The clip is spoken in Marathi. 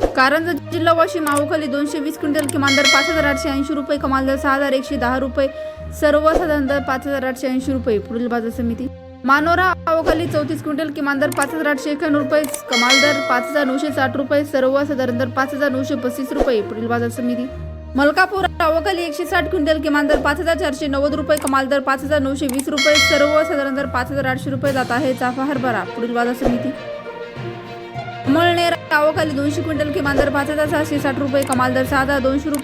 कारंजा जिल्हा वाशिम माहूखाली दोनशे वीस क्विंटल किमान दर पाच हजार आठशे ऐंशी रुपये कमाल दर सहा हजार एकशे दहा रुपये सर्व साधारण दर पाच हजार आठशे ऐंशी रुपये पुढील बाजार समिती. मानोरा अवकाली चौतीस क्विंटल किमान दर पाच हजार आठशे एक्याण्णव रुपये कमाल दर पाच हजार नऊशे साठ रुपये सर्वसाधारण दर पाच हजार नऊशे पस्तीस रुपये पुढील बाजार समिती. मलकापूर अवकाली एकशे साठ क्विंटल किमान दर पाच हजार चारशे नव्वद रुपये कमाल दर पाच हजार नऊशे वीस रुपये सर्वसाधारण दर पाच हजार आठशे रुपये जात आहे चाफा हरभरा पुढील बाजार समिती. मळणे अवकाली दोनशे क्विंटल किमान दर पाच हजार सहाशे साठ रुपये कमाल दर सहा हजार दोनशे रुपये.